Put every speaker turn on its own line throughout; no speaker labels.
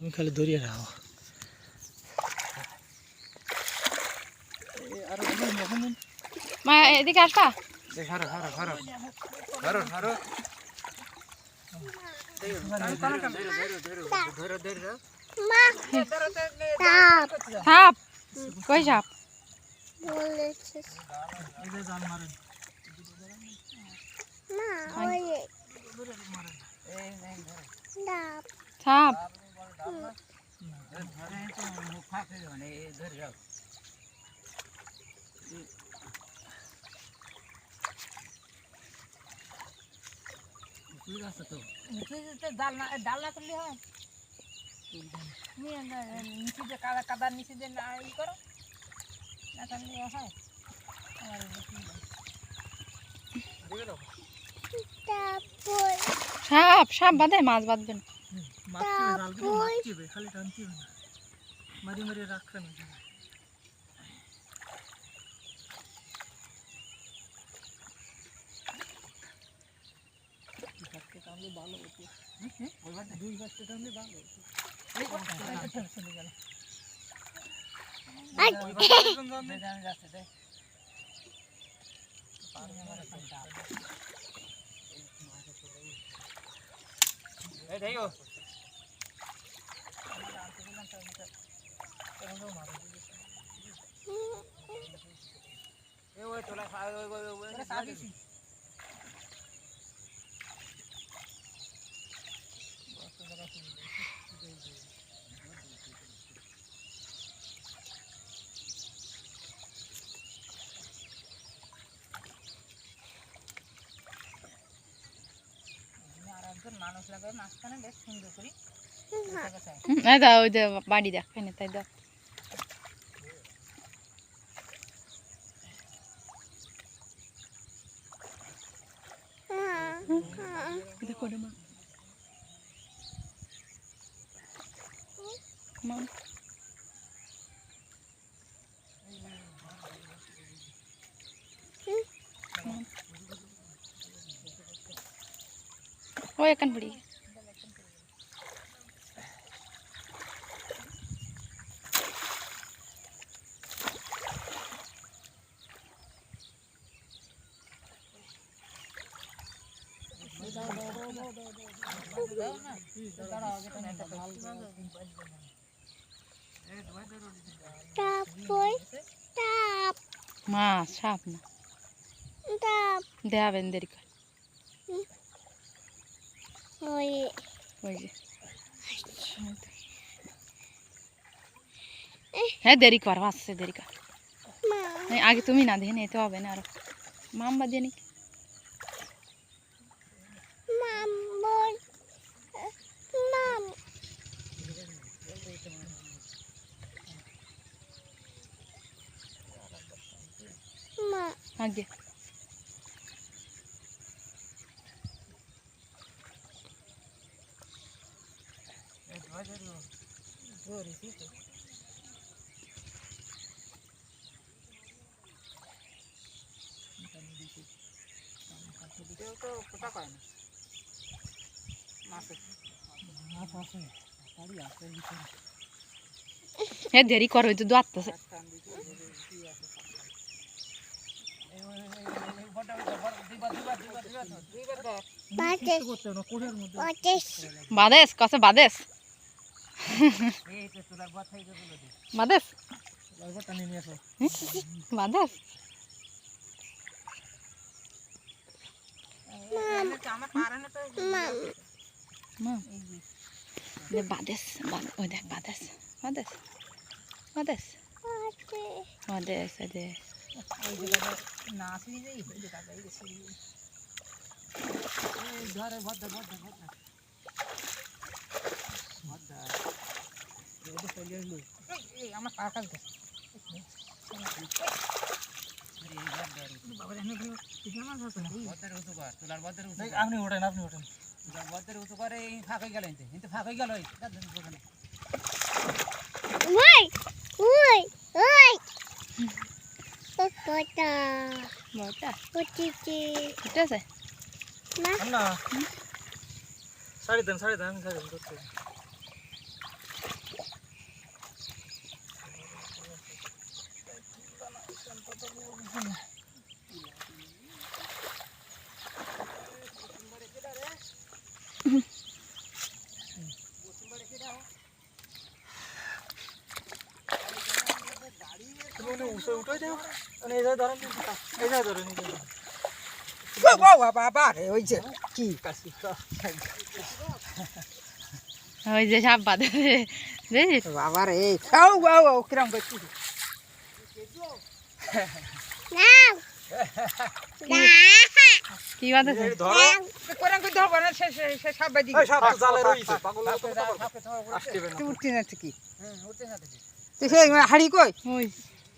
তুমি খালি দরিয়ে রাখো
মা এদিকে আসবা? সাপ কই সাপ?
জাল মারেন
সাপ
ডাল না ডাল না করলে হয়? না, নিচে কাদা কাদার নিচে দিয়ে না ই করো। না করলে হয়।
সাপ সাপ বাঁধে মাছ বাঁধবে
খালি টানতে হবে না। মারি মারি রাখবে না। দুই বাচ্চা টানলে ভালো হতো। চলে গেল। ওই বাচ্চা যখন যাবে, এই দেখো এ ওই তোলা খা ওই ওই ওই ওই সাবিছি
আর একজন মানুষ লাগবে মাঝখানে বেশ সুন্দর করে।
এই দাও ওই দা বাড়ি দেখ তাই দাও। দেখো রে মা মা ও এখান পড়ি মা সাপ না দেখাবেন দেরি করে ওই যে। হ্যাঁ দেরি কর আসছে দেরি কর। আগে তুমি না দেখে নিতে হবে না আরও। মাম্বা দিয়ে নাকি? আগে।
কেউ তো পোতা করে না মাছ
আছে বাড়ি আছে ভিতরে
হ্যাঁ দেরি কর ওই তো দোয়ারতেছে
টান দিতে কি আছে। এই ওই ওই ওই বড় বড় দুইবার দুইবার দুইবার দুইবার দুইবার ধর
কিছু
বাদেশ।
গেল দে
বাদেশ ওই দেখ বাদেশ বাদেশ বাদেশ বাদেশ বাদেশ
না আসি যাই ওই জায়গাটা এই গেছি
এই ধরে ভদ্র ভদ্র ভদ্র ভদ্র এটা চলে আসলো
এই আমার পা কাজ গেছে না
আপনি ওঠেন আপনি ওঠেন।
বদ্দের উঁচু করে ফাঁক হয়ে গেল এনতে ফাঁক হয়ে গেল এই দেখ দেখ ওখানে।
বড়টা ঠিক আছে।
না শাড়ি দেন শাড়ি দেন শাড়ি দেন ধরতে উঠে উঠে দেও মানে এই জায়গায় ধরেন কিন্তু তা- এই জায়গায় ধরেন এই জায়গায়
বাবা রে ওই যে
সাপ বাঁধে বুঝিস
বাবা রে খাও বাবা কিরম করছি
কি
কোরআন না সে সে সে সব
সাপ জালে রইছে পাগল। তো আসতে হবে না।
তুই উঠতে না থেকে
উঠতে না থেকে
তুই সে হাড়ি কই?
ওই ভয়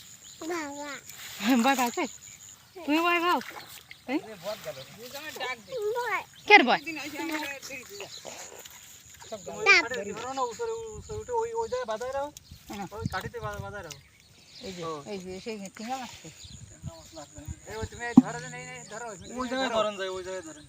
পাচ্ছে তুমি ভয় পাও কের ভয়
ধরো না উপরে উপরে উঠে ওই ওই জায়গায় বাঁধাই রাখো ওই কাঠিতে বাঁধা- বাঁধাই রাখো
এই যে এই যে সেই টিঙ্গা মাছছে
এই ওই তুমি ধরো যে নেই নেই ধরো
জায়গায় ধরেন যায় জায়গায় ধরেন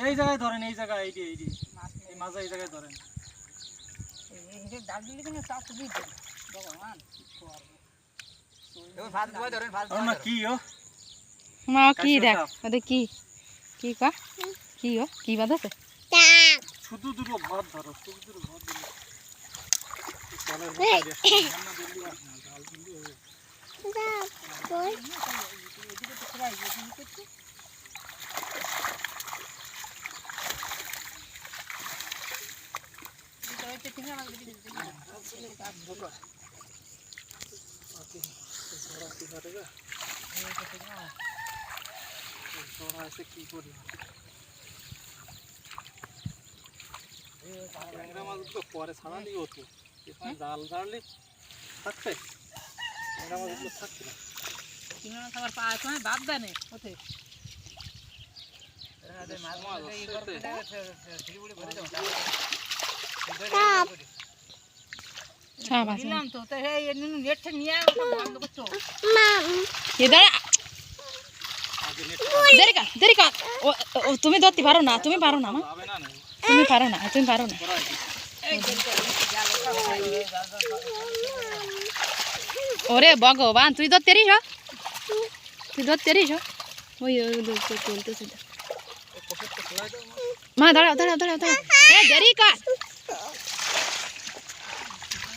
এই জায়গায় ধরেন এই জায়গায় এই মাঝে এই জায়গায় ধরেন।
ডাল দিলে কিন্তু চাপ দিয়ে দে ভগবান।
কি ও?
মা কি দেখ। কি? কি কা? কি ও? কি বাঁধেছে
শুধু দুটো ভাত ধরো শুধু দুটো ভাত দিলে জলের বোতল দিয়ে রান্না দিল্লি আসে না, ডাল দিল্লি হয়ে যায়। জোড়া এসে কি করি ট্যাংরা মাছগুলো পরে ছাড়ালেই হতো এখানে জাল জানলে থাকছে ট্যাংরা মাছগুলো থাকছে না।
টিঙ্গা মাছ আবার বাদ দেয় না ওতে
মাছ
তুমি ধরতে পারো না তুমি পারো না মা
যাবে না না
তুমি পারো না তুমি পারো না
করা হয়েছে।
ওরে ভগবান তুই ধরতে রিস তুই ধরতে রিস ওই ওই ওই, ওই, চলতেছে এটা। মা দাঁড়াও দাঁড়াও দাঁড়াও দাঁড়াও এ দেরি কার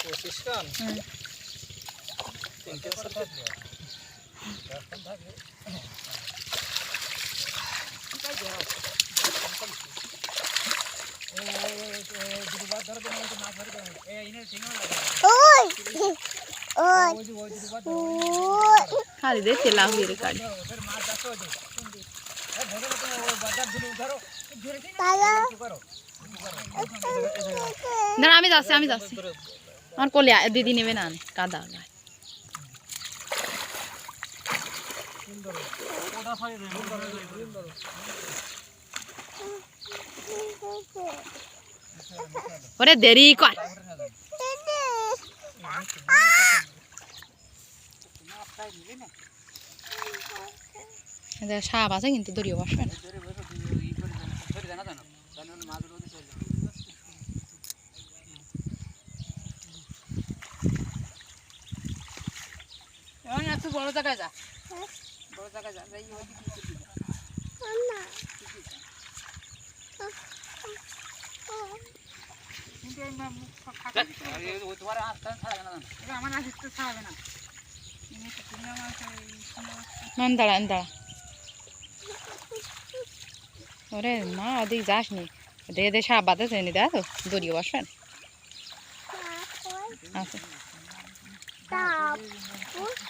পঁচিশ আছে
খালি দে তেলা হয়ে কালি আমি যাচ্ছি আমি যাচ্ছি। আমার কোলে দিদি নেবে না কাদা ওরে দেরি কর। সাপ আছে কিন্তু দড়িও বসবে না
ধরে বসে ই করে ধরে জানা জানো তাহলে ওর মাছ রোদে চলে যাবে
এখন একটু বড় জায়গায় যা বড় জায়গায় যা যাই ওই দিকে চলে যা। কিন্তু এই মা- মুখ ফাঁকা দিতে হবে।
আর এই ওই তোমার হাত টান ছাড়া জানা জানো
এবার আমার হাতে তো ছাড়াবে না মাছ এই টিঙ্গা মাছ
মান দাঁড়া দাঁড়া। ওরে মা ওদিক যাস নি। ওদের এদের সাপ বাঁধেছে নি দেখ তো দড়িও বসবে আচ্ছা। আচ্ছা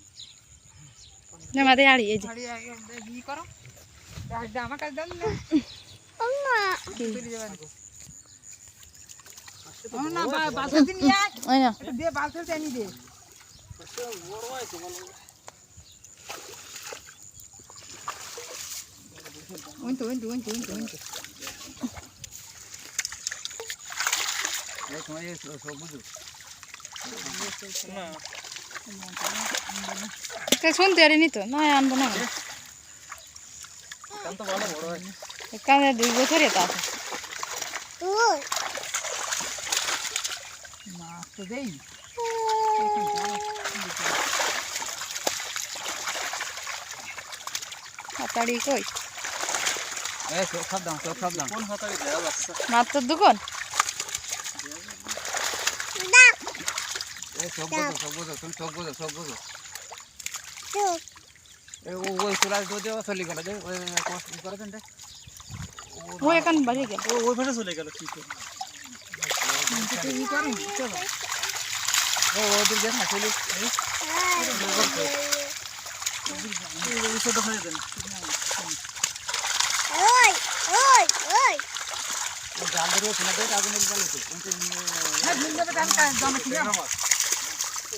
মাছের মাথায় হাড়ি এই যে।
ই করো। হাড়িটা আমার কাছে দেন না। না
না
না
শুনতে পারিনি তো, নয় আনব না।
কানে
দুই বছরই তো হাতাড়ি কই? মাত্র দোকান
সব বুঝো সব বুঝো, তুমি সব বুঝো সব বুঝো। ওই চুলা দিয়ে দেওয়া চলে গেল যে ওই করেছেন
ও এখন বাড়ি গেল
ও ওই পাশে চলে গেল কি করে
করেন চলো
ও ওদের দেখ না চলে
ছোট হয়ে দেন
ও জাল ধরে চলে দেয় আগুন গেল তো কিন্তু
হ্যাঁ ঝুল যাবে টান টান জমা ঠিক আছে
কোনো জায়গায় জানার মানে টাইম ছাড়ি দিই